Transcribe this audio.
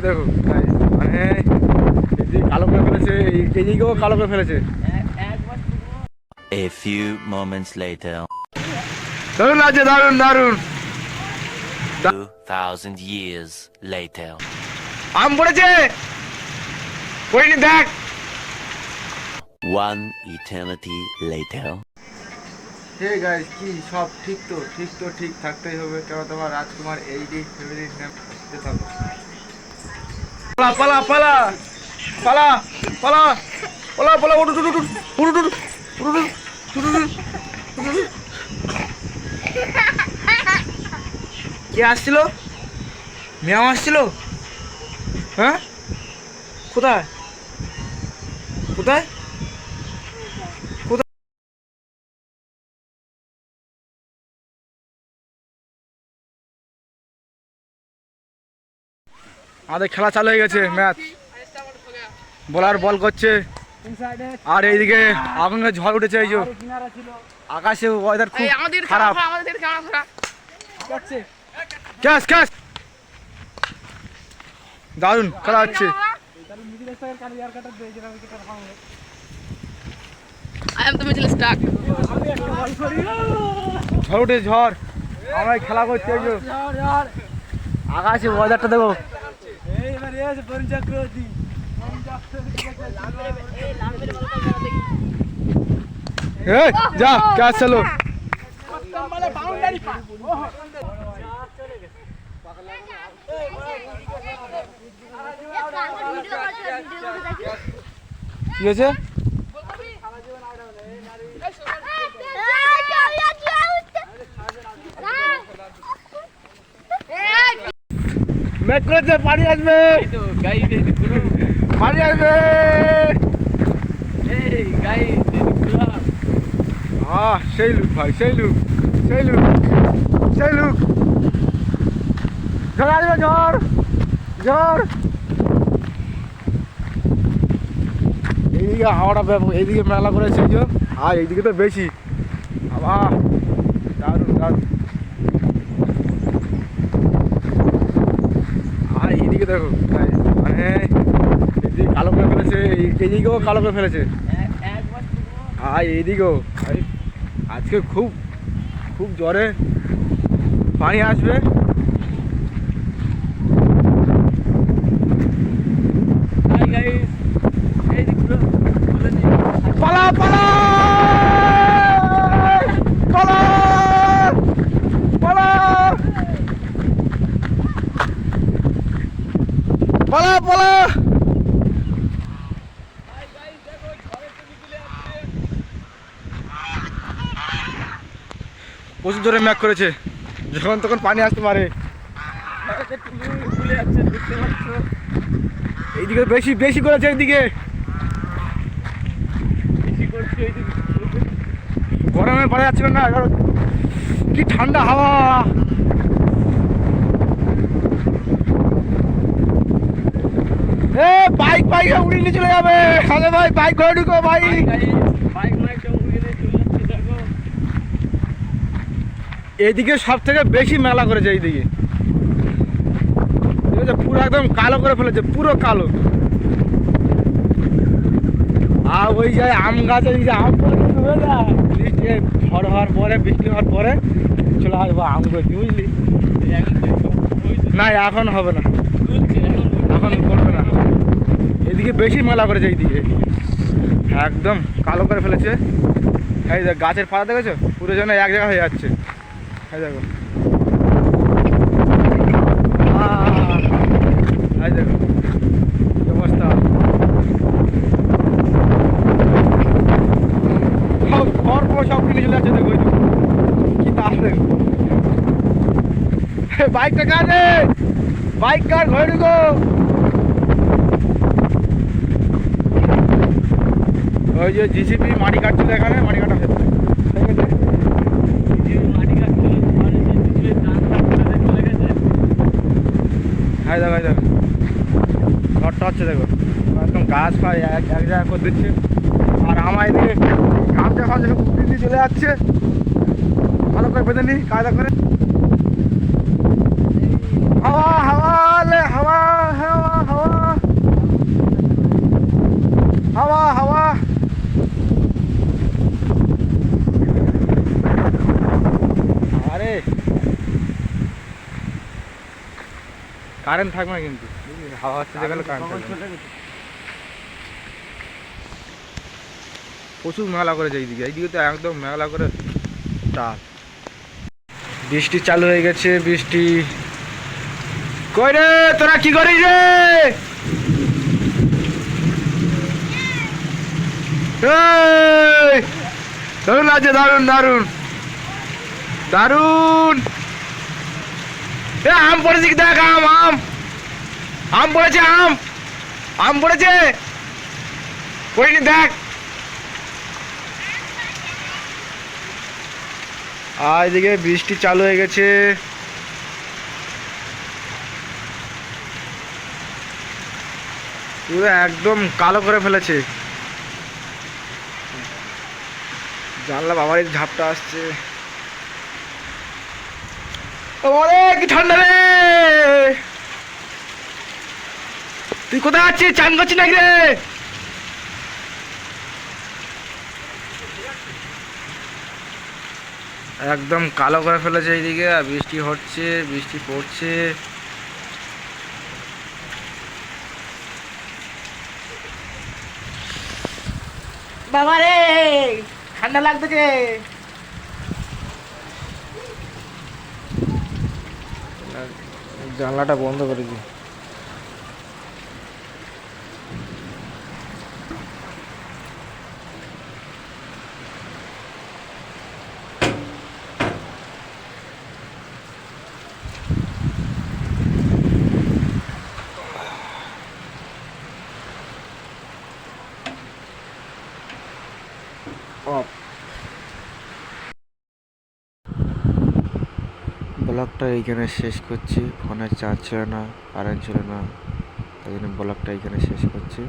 এইদিকে দেখো। মানে কালো করে ফেলেছে এই- এইদিকেও কালো করে ফেলেছে। A few moments later. দারুণ আছে দারুণ দারুণ। 2000 years later. আম পড়েছে। দেখ। One eternity later. Hey guys কি সব ঠিক তো? ঠিক তো ঠিক থাকতেই হবে। কেন তোমার রাজকুমার এই দিক ফ্যামিলি যেতে হবে। পালা পালা পালা পালা পালা পালা পালা উঠু উঠু উঠু উঠু উঠু উঠু উঠু কে আসছিল মেয়াও আসছিল হ্যাঁ কোথায় কোথায় আমাদের খেলা চালু হয়ে গেছে ম্যাচ। বলার বল করছে। আর এইদিকে আগুনের ঝড় উঠেছে এই যে আকাশে ওয়েদার খুব খারাপ। ক্যাশ ক্যাশ দারুণ খেলা হচ্ছে। ঝড় উঠে ঝড়। আমরা খেলা করছি আকাশে ওয়েদারটা দেখো। বেশ বরুণ চক্রবর্তী যা ক্যাচ চলো কি হয়েছে মেঘ করেছে পানি আসবে পানি আসবে আহ সেই লুক ভাই সেই লুক সেই লুক সেই লুক ঝড় আসবে ঝড় ঝড় এইদিকে হাওড়া এইদিকে মেলা করেছে আর এইদিকে তো বেশি। আবার দারুণ দারুণ আর এইদিকে দেখো মানে এইদিকে কালো করে ফেলেছে এদিকেও কালো করে ফেলেছে। আর এইদিকেও আজকে খুব খুব জ্বরে পানি আসবে পালা পালা পালা পালা পালা পালা। প্রচুর জোরে ম্যাক করেছে। যখন তখন পানি আসতে পারে। এইদিকে বেশি বেশি করেছে এইদিকে। গরমে পারা যাচ্ছিল না কি ঠান্ডা হাওয়া এ বাইক উড়িয়ে নিয়ে চলে যাবে। আরে ভাই বাইক ঘরে ঢুকো বাইক এইদিকে সব থেকে বেশি মেলা করেছে এইদিকে। পুরো একদম কালো করে ফেলেছে পুরো কালো। আর ওই যে আম গাছে এই যে আম বৃষ্টি ঝড় হওয়ার পরে বৃষ্টি হওয়ার পরে চলে আসব আম গাছ বুঝলি না এখন হবে না। এখন করবে না। এদিকে বেশি মেলা করেছে এইদিকে। একদম কালো করে ফেলেছে। এই দেখ গাছের পাতা দেখেছ? পুরো যেন এক জায়গা হয়ে যাচ্ছে। এই দেখো। এই দেখো। অবস্থা? সব ঘর পুরো সব কিনে চলে যাচ্ছে দেখো। কি তার দেখো। বাইকটা কাজে বাইক কার ঘরে ঢুকো? ওই যে জিসিপি মাটি কাটছিল এখানে মাটি কাটা হচ্ছে হ্যাঁ দেখো দেখো। ঘরটা হচ্ছে দেখো, একদম গাছ পায় এক এক জায়গা করে দিচ্ছে। আর আমার এদিকে গামছা ফামছা সব চলে যাচ্ছে। ভালো করে বেঁধে নি, কায়দা করে। হাওয়া হাওয়া হাওয়া হাওয়া। কারেন্ট থাকবে না কিন্তু। হাওয়া হচ্ছে যেখানে কারেন্ট প্রচুর মেলা করেছে এইদিকে। এইদিকে তো একদম মেলা করে চাপ বৃষ্টি চালু হয়ে গেছে, বৃষ্টি। কই রে, তোরা কি করিস রে? এই! দারুণ লাগছে দারুণ দারুণ। দারুণ। আম পড়েছে কি দেখ, আম আম। আম পড়েছে, আম। আম পড়েছে? পড়িনি, দেখ। আর এদিকে বৃষ্টি চালু হয়ে গেছে। পুরো একদম কালো করে ফেলেছে। জানলা বাবার এই ঝাপটা আসছে। ওরে কি ঠান্ডা রে। তুই কোথায় আছিস? চান করছিস নাকি রে? একদম কালো করে ফেলেছে এইদিকে আর বৃষ্টি হচ্ছে বৃষ্টি পড়ছে। বাবা রে ঠান্ডা লাগতেছে জানলাটা বন্ধ করে দিই ব্লগটা এইখানে শেষ করছি। ফোনের চার্জ ছিল না কারেন্ট ছিল না, তাই জন্য ব্লগটা এইখানে শেষ করছি।